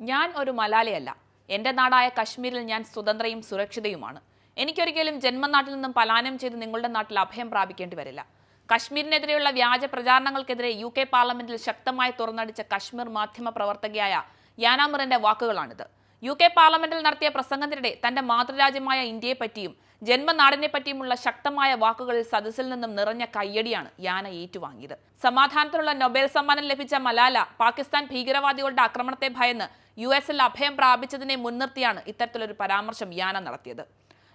ഞാൻ ഒരു മലാലയല്ല. എന്റെ നാടായ കശ്മീരിൽ ഞാൻ സ്വതന്ത്രയും സുരക്ഷിതയുമാണ്. എനിക്കൊരിക്കലും ജന്മനാട്ടിൽ നിന്നും പലായനം ചെയ്ത് നിങ്ങളുടെ നാട്ടിൽ അഭയം പ്രാപിക്കേണ്ടി വരില്ല. കശ്മീരിനെതിരെയുള്ള വ്യാജ പ്രചാരണങ്ങൾക്കെതിരെ യു കെ പാർലമെന്റിൽ ശക്തമായി തുറന്നടിച്ച കശ്മീർ മാധ്യമ പ്രവർത്തകയായ യാനാമറിന്റെ വാക്കുകളാണിത്. യു കെ പാർലമെന്റിൽ നടത്തിയ പ്രസംഗത്തിനിടെ തന്റെ മാതൃരാജ്യമായ ഇന്ത്യയെപ്പറ്റിയും ജന്മനാടിനെ പറ്റിയുമുള്ള ശക്തമായ വാക്കുകളിൽ സദസ്സിൽ നിന്നും നിറഞ്ഞ കയ്യടിയാണ് യാന ഏറ്റുവാങ്ങിയത്. സമാധാനത്തിനുള്ള നൊബേൽ സമ്മാനം ലഭിച്ച മലാല പാകിസ്ഥാൻ ഭീകരവാദികളുടെ ആക്രമണത്തെ ഭയന്ന് യു എസിൽ അഭയം പ്രാപിച്ചതിനെ മുൻനിർത്തിയാണ് ഇത്തരത്തിലൊരു പരാമർശം യാന നടത്തിയത്.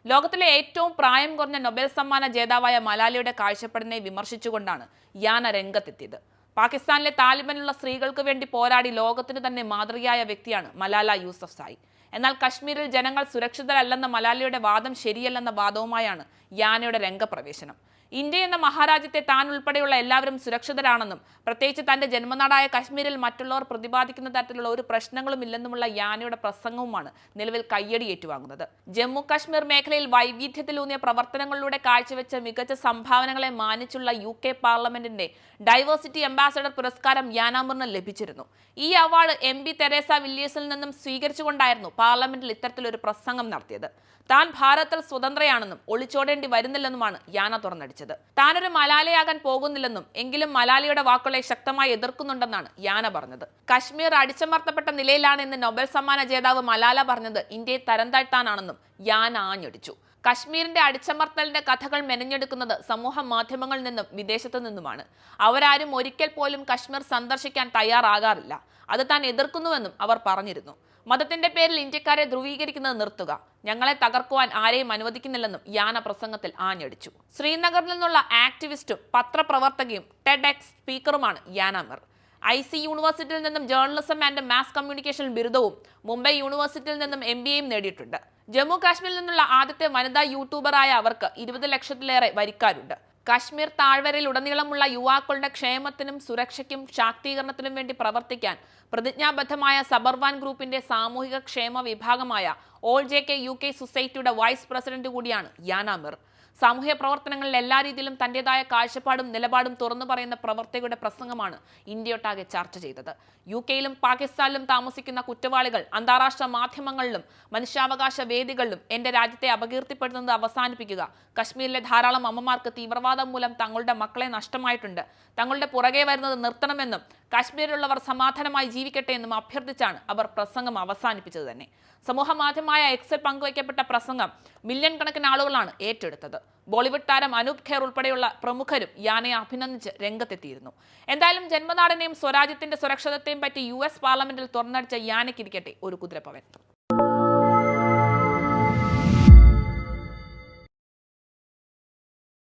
ലോകത്തിലെ ഏറ്റവും പ്രായം കുറഞ്ഞ നൊബേൽ സമ്മാന ജേതാവായ മലാലയുടെ കാഴ്ചപ്പാടിനെ വിമർശിച്ചുകൊണ്ടാണ് യാന രംഗത്തെത്തിയത്. പാകിസ്ഥാനിലെ താലിബാനുള്ള സ്ത്രീകൾക്ക് വേണ്ടി പോരാടി ലോകത്തിന് തന്നെ മാതൃകയായ വ്യക്തിയാണ് മലാല യൂസഫ് സായി. എന്നാൽ കശ്മീരിൽ ജനങ്ങൾ സുരക്ഷിതരല്ലെന്ന മലാലയുടെ വാദം ശരിയല്ലെന്ന വാദവുമായാണ് യാനയുടെ രംഗപ്രവേശനം. ഇന്ത്യ എന്ന മഹാരാജ്യത്തെ താൻ ഉൾപ്പെടെയുള്ള എല്ലാവരും സുരക്ഷിതരാണെന്നും പ്രത്യേകിച്ച് തന്റെ ജന്മനാടായ കശ്മീരിൽ മറ്റുള്ളവർ പ്രതിപാദിക്കുന്ന തരത്തിലുള്ള ഒരു പ്രശ്നങ്ങളും ഇല്ലെന്നുമുള്ള യാനയുടെ പ്രസംഗവുമാണ് നിലവിൽ കയ്യടി ഏറ്റുവാങ്ങുന്നത്. ജമ്മു കശ്മീർ മേഖലയിൽ വൈവിധ്യത്തിലൂന്നിയ പ്രവർത്തനങ്ങളിലൂടെ കാഴ്ചവെച്ച മികച്ച സംഭാവനകളെ മാനിച്ചുള്ള യു കെ പാർലമെന്റിന്റെ ഡൈവേഴ്സിറ്റി അംബാസഡർ പുരസ്കാരം യാനാമറിന് ലഭിച്ചിരുന്നു. ഈ അവാർഡ് എം പി തെരേസ വില്യസിൽ നിന്നും സ്വീകരിച്ചുകൊണ്ടായിരുന്നു പാർലമെന്റിൽ ഇത്തരത്തിലൊരു പ്രസംഗം നടത്തിയത്. താൻ ഭാരതത്തിൽ സ്വതന്ത്രയാണെന്നും ഒളിച്ചോടേണ്ടി വരുന്നില്ലെന്നുമാണ് യാന തുറന്നടിച്ചത്. താനൊരു മലാലയാകാൻ പോകുന്നില്ലെന്നും എങ്കിലും മലാലയുടെ വാക്കുകളെ ശക്തമായി എതിർക്കുന്നുണ്ടെന്നാണ് യാന പറഞ്ഞത്. കശ്മീർ അടിച്ചമർത്തപ്പെട്ട നിലയിലാണ് ഇന്ന് നൊബൽ സമ്മാന ജേതാവ് മലാല പറഞ്ഞത് ഇന്ത്യയെ തരം താഴ്ത്താനാണെന്നും യാന ആഞ്ഞടിച്ചു. കശ്മീരിന്റെ അടിച്ചമർത്തലിന്റെ കഥകൾ മെനഞ്ഞെടുക്കുന്നത് സമൂഹ മാധ്യമങ്ങളിൽ നിന്നും വിദേശത്തു നിന്നുമാണ്. അവരാരും ഒരിക്കൽ പോലും കശ്മീർ സന്ദർശിക്കാൻ തയ്യാറാകാറില്ല. അത് താൻ എതിർക്കുന്നുവെന്നും അവർ പറഞ്ഞിരുന്നു. മതത്തിന്റെ പേരിൽ ഇന്ത്യക്കാരെ ധ്രുവീകരിക്കുന്നത് നിർത്തുക. ഞങ്ങളെ തകർക്കുവാൻ ആരെയും അനുവദിക്കുന്നില്ലെന്നും യാന പ്രസംഗത്തിൽ ആഞ്ഞടിച്ചു. ശ്രീനഗറിൽ നിന്നുള്ള ആക്ടിവിസ്റ്റും പത്രപ്രവർത്തകയും ടെഡ് എക്സ് സ്പീക്കറുമാണ് യാന മിർ ഐ സി യൂണിവേഴ്സിറ്റിയിൽ നിന്നും ജേർണലിസം ആൻഡ് മാസ് കമ്മ്യൂണിക്കേഷൻ ബിരുദവും മുംബൈ യൂണിവേഴ്സിറ്റിയിൽ നിന്നും എം ബി എയും നേടിയിട്ടുണ്ട്. ജമ്മു കാശ്മീരിൽ നിന്നുള്ള ആദ്യത്തെ വനിതാ യൂട്യൂബറായ അവർക്ക് ഇരുപത് ലക്ഷത്തിലേറെ വരിക്കാരുണ്ട്. കാശ്മീർ താഴ്വരയിൽ ഉടനീളമുള്ള യുവാക്കളുടെ ക്ഷേമത്തിനും സുരക്ഷയ്ക്കും ശാക്തീകരണത്തിനും വേണ്ടി പ്രവർത്തിക്കാൻ പ്രതിജ്ഞാബദ്ധമായ സബർവാൻ ഗ്രൂപ്പിന്റെ സാമൂഹിക ക്ഷേമ വിഭാഗമായ all J K U K സൊസൈറ്റിയുടെ വൈസ് പ്രസിഡന്റ് കൂടിയാണ് യാനാമിർ. സാമൂഹ്യ പ്രവർത്തനങ്ങളിൽ എല്ലാ രീതിയിലും തന്റേതായ കാഴ്ചപ്പാടും നിലപാടും തുറന്നു പറയുന്ന പ്രവർത്തകരുടെ പ്രസംഗമാണ് ഇന്ത്യയൊട്ടാകെ ചർച്ച ചെയ്തത്. യു കെയിലും പാകിസ്ഥാനിലും താമസിക്കുന്ന കുറ്റവാളികൾ അന്താരാഷ്ട്ര മാധ്യമങ്ങളിലും മനുഷ്യാവകാശ വേദികളിലും എന്റെ രാജ്യത്തെ അപകീർത്തിപ്പെടുത്തുന്നത് അവസാനിപ്പിക്കുക. കശ്മീരിലെ ധാരാളം അമ്മമാർക്ക് തീവ്രവാദം മൂലം തങ്ങളുടെ മക്കളെ നഷ്ടമായിട്ടുണ്ട്. തങ്ങളുടെ പുറകെ വരുന്നത് നിർത്തണമെന്നും കാശ്മീരിലുള്ളവർ സമാധാനമായി ജീവിക്കട്ടെ എന്നും അഭ്യർത്ഥിച്ചാണ് അവർ പ്രസംഗം അവസാനിപ്പിച്ചത് തന്നെ. സമൂഹ മാധ്യമമായ എക്സിൽ പങ്കുവയ്ക്കപ്പെട്ട പ്രസംഗം മില്യൺ കണക്കിന് ആളുകളാണ് ഏറ്റെടുത്തത്. ബോളിവുഡ് താരം അനൂപ് ഖേർ ഉൾപ്പെടെയുള്ള പ്രമുഖരും യാനയെ അഭിനന്ദിച്ച് രംഗത്തെത്തിയിരുന്നു. എന്തായാലും ജന്മനാടിനെയും സ്വരാജ്യത്തിന്റെ സുരക്ഷിതത്തെയും പറ്റി യു എസ് പാർലമെന്റിൽ തുറന്നടിച്ച യാനയ്ക്കിരിക്കട്ടെ ഒരു കുതിരപ്പവൻ.